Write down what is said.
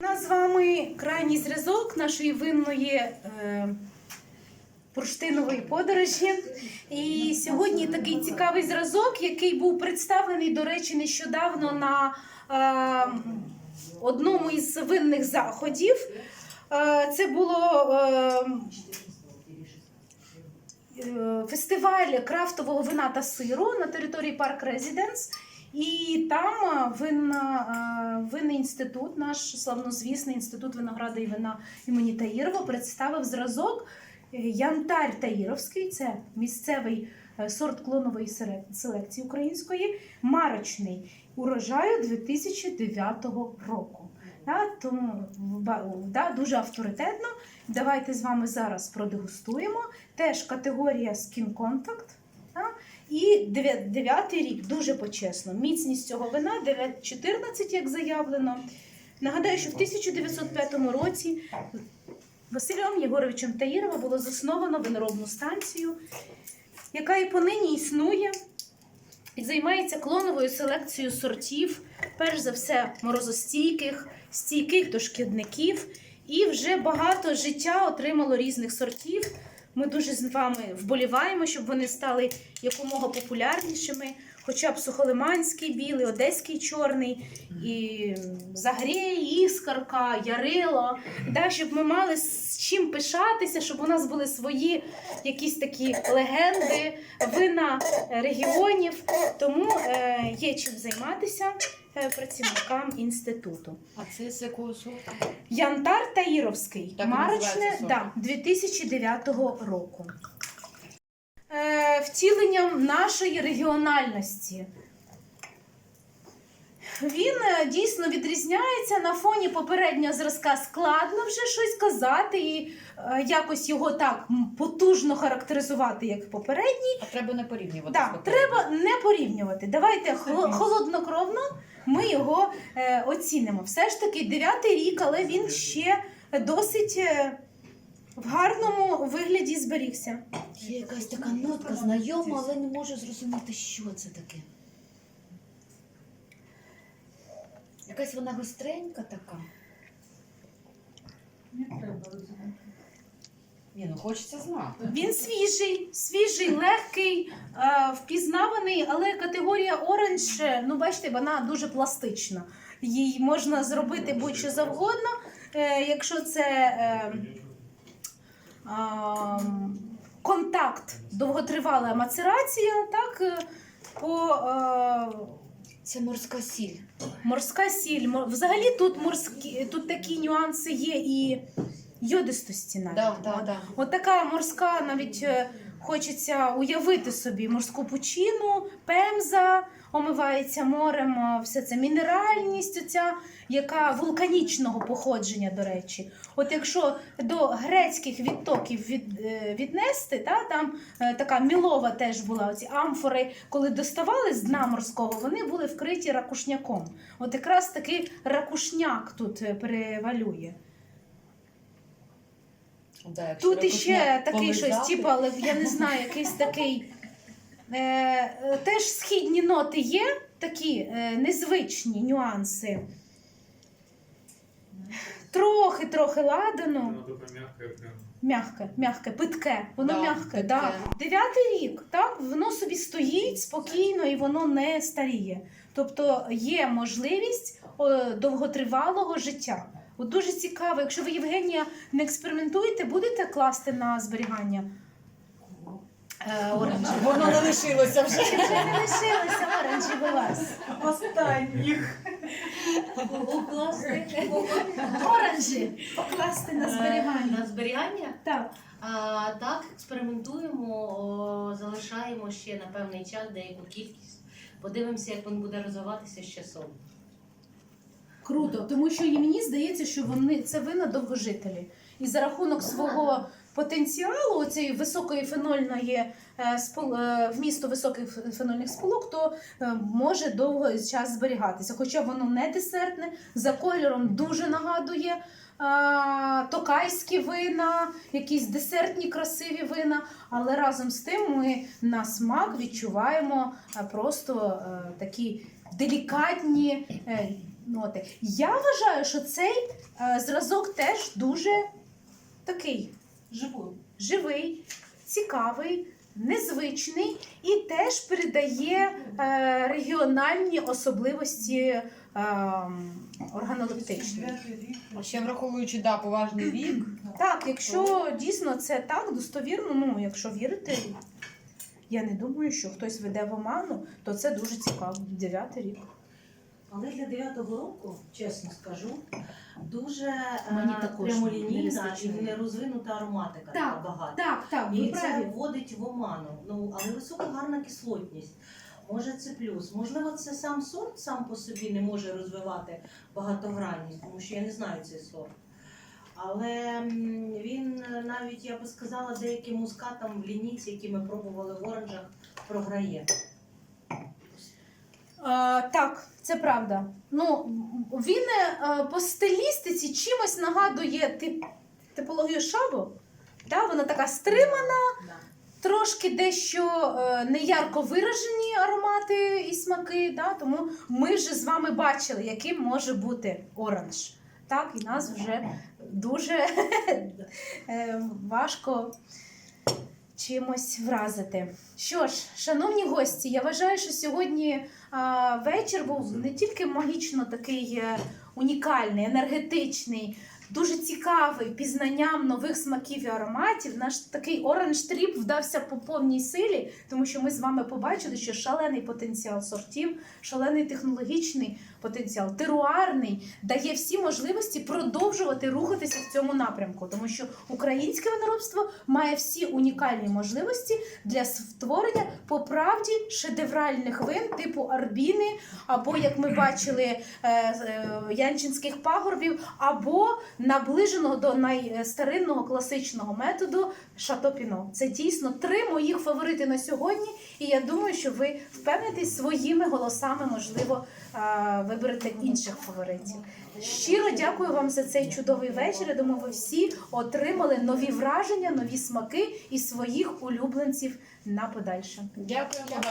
У нас з вами крайній зразок нашої винної е, бурштинової подорожі. І сьогодні такий цікавий зразок, який був представлений, до речі, нещодавно на е, одному із винних заходів. Е, це було е, е, фестиваль крафтового вина та сиру на території Парк Резиденс. І там е, винна, е, винний інститут, наш славнозвісний інститут винограда і вина імені Таїрова, представив зразок е, Янтар Таїровський, це місцевий сорт клонової селекції української, марочний урожаю 2009 року. Тому да, дуже авторитетно. Давайте з вами зараз продегустуємо. Теж категорія Skin Contact. І дев'я- дев'ятий рік дуже почесно. Міцність цього вина 9,14, як заявлено. Нагадаю, що в 1905 році Василем Єгоровичем Таїрова було засновано виноробну станцію, яка і понині існує і займається клоновою селекцією сортів, перш за все, морозостійких, стійких до шкідників. І вже багато життя отримало різних сортів. Ми дуже з вами вболіваємо, щоб вони стали якомога популярнішими. Хоча б сухолиманський білий, одеський чорний, і Загрей, іскарка, ярило. Да, щоб ми мали з чим пишатися, щоб у нас були свої якісь такі легенди, вина регіонів. Тому е, є чим займатися працівникам інституту. А це з якого сорту? Янтар Таїровський, Так марочне да, 2009 року. Е, втіленням нашої регіональності. Він е, дійсно відрізняється на фоні попереднього зразка. Складно вже щось казати і е, якось його так потужно характеризувати, як попередній. А треба не порівнювати. Так, треба не порівнювати. Давайте холоднокровно ми його е, оцінимо. Все ж таки, дев'ятий рік, але він ще досить в гарному вигляді зберігся. Є якась така нотка знайома, але не можу зрозуміти, що це таке. Якась вона гостренька така. Ні, ну хочеться знати. Він свіжий, свіжий, легкий, е, впізнаваний, але категорія оранж, е, ну бачите, вона дуже пластична. Їй можна зробити будь-що завгодно, е, якщо це е, а, контакт, довготривала мацерація, так е, по е, Це морська сіль. морська сіль. Мор- Взагалі тут морські, тут такі нюанси є і йодистості навіть. Да, да, да. От така морська, навіть е, хочеться уявити собі морську пучину, пемза омивається морем, все це мінеральність, оця, яка вулканічного походження, до речі. От якщо до грецьких відтоків від, е, віднести, та, там е, така мілова теж була, оці амфори, коли доставали з дна морського, вони були вкриті ракушняком. От якраз такий ракушняк тут е, перевалює. Да, Тут іще такий щось, типу, але я не знаю, якийсь такий. Е, теж східні ноти є, такі е, незвичні нюанси. Трохи, трохи ладану. Оно такое мягкое прям. Мягке, мягке, питке, воно Да, мягке. питке. Да. Дев'ятий рік, так, воно собі стоїть спокійно і воно не старіє. Тобто є можливість о, довготривалого життя. От дуже цікаво, якщо ви, Євгенія, не експериментуєте, будете класти на зберігання е, оранжі? Воно не лишилося вже. Чи вже не лишилися оранжі у вас? Останніх. Оранжі покласти на зберігання. На зберігання? Так. А, так, експериментуємо, о, залишаємо ще на певний час деяку кількість. Подивимося, як він буде розвиватися з часом. Круто, тому що і мені здається, що вони це вина довгожителі. І за рахунок свого потенціалу цієї високої фенольної е, е, вмісту високих фенольних сполук, то е, може довго час зберігатися. Хоча воно не десертне, за кольором дуже нагадує. Токайські вина, якісь десертні красиві вина, але разом з тим ми на смак відчуваємо просто такі делікатні, ноти. Я вважаю, що цей е, зразок теж дуже такий Живу. живий, цікавий, незвичний і теж передає е, регіональні особливості е, органолептичні. Ще враховуючи да, поважний вік, Так, якщо дійсно це так достовірно, ну якщо вірити, я не думаю, що хтось веде в оману, то це дуже цікаво. Дев'ятий рік. Але для дев'ятого року, чесно скажу, дуже е, Мені також не прямолінійна вистачає. і нерозвинута ароматика Так, така багата. Так, так, І це вводить в оману. Ну, але висока гарна кислотність. Може, це плюс. Можливо, це сам сорт сам по собі не може розвивати багатогранність, тому що я не знаю цей сорт. Але м, він е, навіть, я би сказала, деяким мускатам в лінійці, які ми пробували в оранжах, програє. А, так, це правда. Ну, він е, по стилістиці чимось нагадує тип, типологію шабу. Да? Вона така стримана, трошки дещо е, неярко виражені аромати і смаки. Да? Тому ми вже з вами бачили, яким може бути оранж. Так, і нас вже дуже е, важко чимось вразити. Що ж, шановні гості, я вважаю, що сьогодні вечір був не тільки магічно такий е, унікальний, енергетичний, дуже цікавий пізнанням нових смаків і ароматів. Наш такий оранж тріп вдався по повній силі, тому що ми з вами побачили, що шалений потенціал сортів, шалений технологічний потенціал, теруарний дає всі можливості продовжувати рухатися в цьому напрямку, тому що українське виноробство має всі унікальні можливості для створення по правді шедевральних вин типу арбіни, або як ми бачили е, е, янчинських пагорбів, або наближеного до найстаринного класичного методу шатопіно. Це дійсно три моїх фаворити на сьогодні, і я думаю, що ви впевнитесь своїми голосами, можливо, е, виберете інших фаворитів. Щиро дякую вам за цей чудовий вечір. Я думаю, ви всі отримали нові враження, нові смаки і своїх улюбленців на подальше. дякуємо.